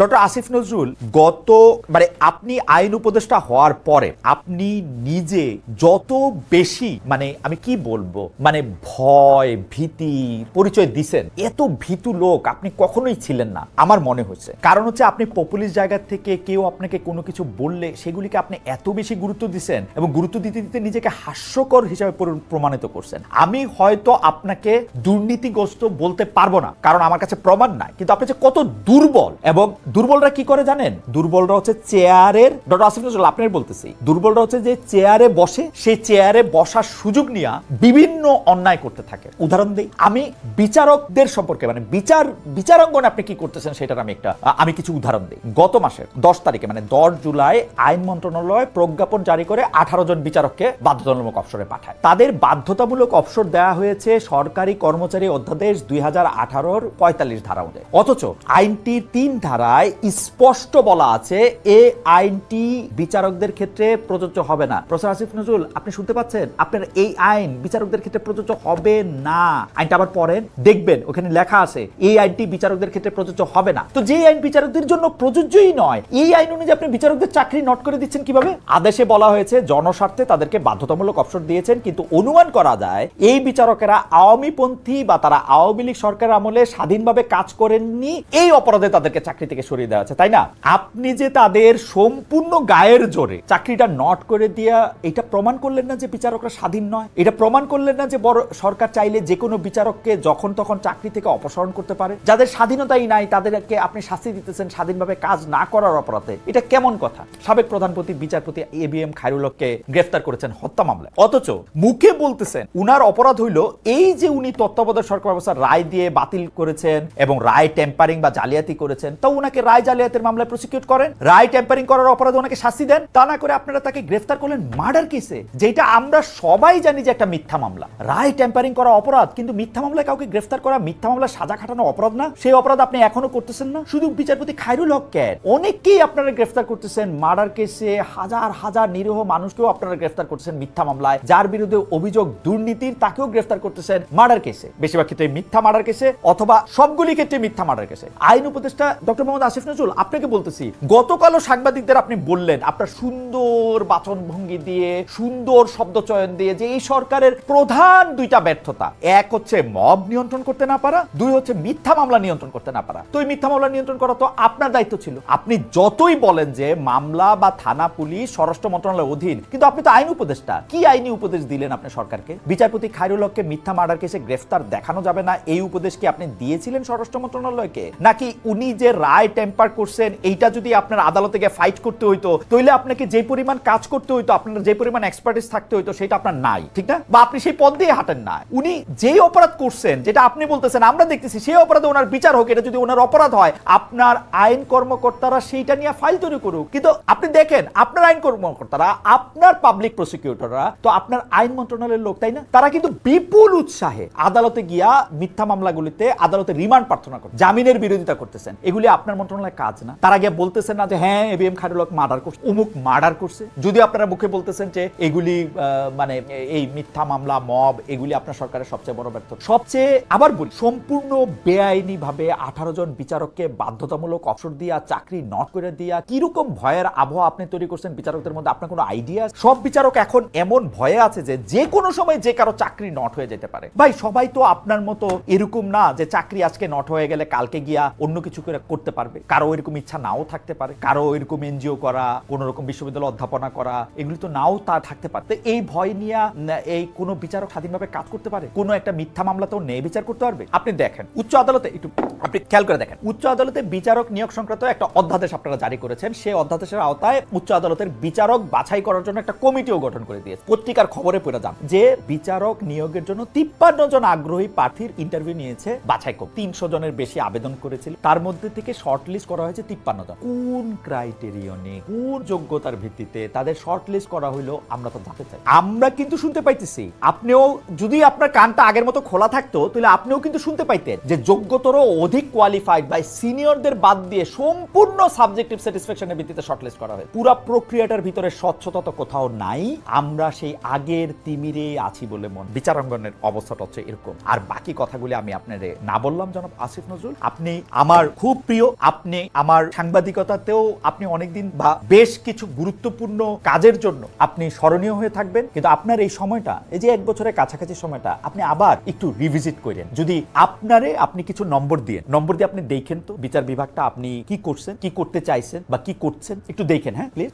Doctor Asif Nazrul, গত মানে আপনি আইন উপদেষ্টা হওয়ার পরে আপনি নিজে যত বেশি মানে আমি কি বলব মানে ভয়, ভীতি, পরিচয় দিছেন, এত ভীতু লোক আপনি কখনোই ছিলেন না, আমার মনে হচ্ছে। কারণ হচ্ছে আপনি পপুলিস্ট জায়গা থেকে কেউ আপনাকে কোনো কিছু বললে সেগুলিকে আপনি এত বেশি গুরুত্ব দিচ্ছেন এবং গুরুত্ব দিতে দিতে নিজেকে হাস্যকর হিসাবে প্রমাণিত করছেন। আমি হয়তো আপনাকে দুর্নীতিগ্রস্ত বলতে পারব না, কারণ আমার কাছে প্রমাণ নাই, কিন্তু আপনি যে কত দুর্বল এবং দুর্বলরা কি করে জানেন? দুর্বলরা হচ্ছে চেয়ারের ডক্টর আসিফ নজরুল, আপনার বলতেছি। দুর্বলরা হচ্ছে যে চেয়ারে বসে, সেই চেয়ারে বসার সুযোগ নিয়ে বিভিন্ন অন্যায় করতে থাকে। উদাহরণ দিই, আমি বিচারকদের সম্পর্কে মানে বিচার বিচারাঙ্গনে আপনি কি করতেছেন সেটার আমি একটা আমি কিছু উদাহরণ দিই। গত মাসের দশ তারিখে মানে দশ জুলাই, আইন মন্ত্রণালয় প্রজ্ঞাপন জারি করে আঠারো জন বিচারককে বাধ্যতামূলক অবসরে পাঠায়। তাদের বাধ্যতামূলক অবসর দেওয়া হয়েছে সরকারি কর্মচারী অধ্যাদেশ দুই হাজার আঠারোর পঁয়তাল্লিশ ধারা অনুযায়ী। অথচ আইনটির তিন ধারায় স্পষ্ট বলা আছে, এ আইনটি বিচারকদের ক্ষেত্রে প্রযোজ্য হবে না। প্রফেসর আসিফ নজরুল, আপনি শুনতে পাচ্ছেন? আপনার এই আইন বিচারকদের ক্ষেত্রে প্রযোজ্য হবে না। আইনটা আবার পড়েন, দেখবেন, ওখানে লেখা আছে, এই আইনটি বিচারকদের ক্ষেত্রে প্রযোজ্য হবে না। তো যে আইন বিচারকদের জন্য প্রযোজ্যই নয়, এই আইন অনুযায়ী আপনি বিচারকদের চাকরি নট করে দিচ্ছেন কীভাবে? আদেশে বলা হয়েছে, জনস্বার্থে তাদেরকে বাধ্যতামূলক অবসর দিয়েছেন, কিন্তু অনুমান করা যায়, এই বিচারকেরা আওয়ামীপন্থী বা তারা আওয়ামী লীগ সরকার আমলে স্বাধীনভাবে কাজ করেননি, এই অপরাধে তাদেরকে চাকরি থেকে সরিয়ে দেওয়া আছে, তাই না? আপনি যে তাদের সম্পূর্ণ গায়ের জোরে চাকরিটা নট করে দিয়া এটা প্রমাণ করলেন না যে বিচারকরা স্বাধীন নয়? এটা প্রমাণ করলেন না যে বড় সরকার চাইলে যে কোনো বিচারককে যখন তখন চাকরি থেকে অপসারণ করতে পারে? যাদের স্বাধীনতাই নাই, তাদেরকে আপনি শাস্তি দিতেছেন, স্বাধীনভাবে কাজ না করার অপরাধে। এটা কেমন কথা? সাবেক প্রধানপতি, বিচারপতি এ বি এম খায়রুলকে গ্রেফতার করেছেন হত্যা মামলায়। অথচ মুখে বলতেছেন, উনার অপরাধ হইল এই যে উনি তত্ত্বাবধায়ক সরকার ব্যবস্থার রায় দিয়ে বাতিল করেছেন এবং রায় টেম্পারিং বা জালিয়াতি করেছেন, তো উনাকে রায় জালিয়াতির মামলায় প্রসিকিউট করেন, রায় টেম্পারিং করার অপরাধে ওনাকে শাস্তি দেন। তা না করে আপনারা তাকে গ্রেফতার করলেন মার্ডার কেসে যেটা আমরা সবাই জানি যে একটা মিথ্যা মামলা। রায় টেম্পারিং করা অপরাধ, কিন্তু মিথ্যা মামলায় কাউকে গ্রেফতার করা, মিথ্যা মামলা সাজা খাটানো অপরাধ না। সেই অপরাধ আপনি এখনও করতেছেন না। শুধু বিচারপতি খায়রুল হক কেন? অনেককেই আপনারা গ্রেফতার করতেছেন। মার্ডার কেসে হাজার হাজার নিরীহ মানুষকেও আপনারা গ্রেফতার করতেছেন মিথ্যা মামলায়। যার বিরুদ্ধে অভিযোগ দুর্নীতির তাকেও গ্রেফতার করতেছেন মার্ডার কেসে বেশিরভাগ ক্ষেত্রে মিথ্যা মার্ডার কেসে অথবা সবগুলি ক্ষেত্রে মিথ্যা মার্ডার কেসে আইন উপদেষ্টা ডক্টর মোহাম্মদ আসিফ নজরুল, আপনাকে বলতেছি, গতকালও সাংবাদিকদের আপনি বললেন, আপনার সুন্দর বাচন ভঙ্গি দিয়ে, সুন্দর শব্দ চয়ন দিয়ে যে এই সরকারের প্রধান দুইটা ব্যর্থতা। এক হচ্ছে মব নিয়ন্ত্রণ করতে না পারা, দুই হচ্ছে মিথ্যা মামলা নিয়ন্ত্রণ করতে না পারা। তো এই মিথ্যা মামলা নিয়ন্ত্রণ করা তো আপনার দায়িত্ব ছিল। আপনি যতই বলেন যে মামলা বা থানা, পুলিশ, স্বরাষ্ট্র মন্ত্রণালয়ের অধীন, কিন্তু আপনি তো আইন উপদেষ্টা। কি আইনি উপদেশ দিলেন আপনি সরকারকে? বিচারপতি খায়রুল হককে মিথ্যা মার্ডার কেসে গ্রেফতার দেখানো যাবে না। এই উপদেশ কি আপনি দিয়েছিলেন স্বরাষ্ট্র মন্ত্রণালয়কে? নাকি উনি যে রায় টেম্পার করছেন, এইটা যদি আপনার আদালতে গিয়ে ফাইট করতে হইতো তাহলে আপনাকে যে পরিমাণ কাজ করতে হইতো, আপনার যে পরিমাণ এক্সপার্টিস থাকতে হইতো, সেটা আপনার নাই, ঠিক না? বা আপনি সেই পথ দিয়ে হাঁটেন না। উনি যেই অপরাধ করছেন, যেটা আপনি বলতেছেন, আমরা দেখতেছি সেই অপরাধে ওনার বিচার হোক, এটা যদি ওনার অপরাধ হয়, আপনার আইন কর্মকর্তারা সেইটা নিয়ে ফাইল তৈরি করুক। কিন্তু আপনি দেখেন, আপনার আইন কর্মকর্তারা, আপনার পাবলিক প্রসিকিউটররা তো আপনার আইন মন্ত্রণালয়ের লোক, তাই না? তারা কিন্তু বিপুল উৎসাহে আদালতে গিয়া মিথ্যা মামলাগুলিতে আদালতে রিমান্ড প্রার্থনা করে জামিনের বিরোধিতা করতেছেন। এগুলি আপনার মন্ত্রণালয়ের কাজ না। তারা গিয়ে বলতেছেন না যে হ্যাঁ এবিএম খায়রুল হক মার্ডার করছে। অমুক মার্ডার করছে। যদি আপনারা মুখে বলতেছেন যে, এগুলি মানে এই মিথ্যা মামলা, মব, এগুলি আপনার সরকারের সবচেয়ে বড় ব্যর্থ সবচেয়ে, আবার বলি, সম্পূর্ণ বেআইনি ভাবে আঠারো জন বিচারককে বাধ্যতামূলক অবসর দিয়া, চাকরি নট করে দিয়া, কীরকম ভয়ের আবহাওয়া আপনি তৈরি করছেন বিচারকদের মধ্যে, আপনার কোনো আইডিয়া সব বিচারক এখন এমন ভয়ে আছে যে যে কোনো সময় যে কারও চাকরি নট হয়ে যেতে পারে। ভাই, সবাই তো আপনার মতো এরকম না যে, চাকরি আজকে নট হয়ে গেলে কালকে গিয়া অন্য কিছু করে করতে পারবে। কারও এরকম ইচ্ছা নাও থাকতে পারে, কারও এরকম এনজিও করা কোন রকম বিশ্ববিদ্যালয় অধ্যাপনা করা, এগুলি তো নাও তা থাকতে পারে। তো এই ভয় নিয়ে এই কোনো বিচারক স্বাধীনভাবে কাজ করতে পারে? কোনো একটা মিথ্যা মামলাতেও নেই, বিচার করতে পারবে? আপনি দেখেন, উচ্চ আদালতে একটু, আপনি খেয়াল করে দেখেন, উচ্চ আদালতে বিচারক নিয়োগ সংক্রান্ত একটা অধ্যাদেশ আপনারা জারি করেছেন। সেই অধ্যাদেশের আওতায় উচ্চ আদালতের বিচারক বাছাই করার জন্য একটা কমিটিও গঠন করে দিয়েছে। পত্রিকার খবরে পড়ে যান যে, বিচারক নিয়োগের জন্য তিপ্পান্ন জন আগ্রহী প্রার্থীর ইন্টারভিউ নিয়েছে বাছাই কম তিনশো জনের বেশি আবেদন করেছিল। তার মধ্যে থেকে শর্ট লিস্ট করা হয়েছে তিপ্পান্ন জন কোন ক্রাইটেরিয়নে কোন যোগ্যতার ভিত্তিতে তাদের শর্ট লিস্ট করা হইল, আমরা তো জানতে চাই। আমরা কিন্তু শুনতে পাইতেছি। আপনিও যদি আপনার কানটা আগের মতো খোলা থাকতো, তাহলে আপনিও কিন্তু শুনতে পাইতেন যে যোগ্যতর অধিক কোয়ালিফাইড বাই সিনিয়রদের বাদ দিয়ে সম্পূর্ণ সাবজেক্টিভ স্যাটিসফ্যাকশনের ভিত্তিতে শর্টলিস্ট করা হয় পুরো প্রক্রিয়াটার ভিতরে স্বচ্ছতা তো কোথাও নাই। আমরা সেই আগের তিমিরে আছি বলে মন বিচারাঙ্গনের অবস্থাটা হচ্ছে এরকম। আর বাকি কথাগুলি আমি আপনারে না বললাম, জনাব আসিফ নজরুল। আপনি আমার খুব প্রিয় আপনি আমার সাংবাদিকতাতেও আপনি অনেকদিন বা বেশ কিছু গুরুত্বপূর্ণ কাজের জন্য আপনি স্মরণীয় হয়ে থাকবেন। কিন্তু আপনার এই সময়টা, এই যে এক বছরের কাছাকাছি সময়টা, আপনি আবার একটু রিভিজিট করেন। যদি আপনারে আপনি কিছু নম্বর দিয়ে নম্বর দিয়ে আপনি দেখেন তো বিচার বিভাগটা আপনি কি করছেন, কি করতে চাইছেন বা কি করছেন, একটু দেখেন হ্যাঁ প্লিজ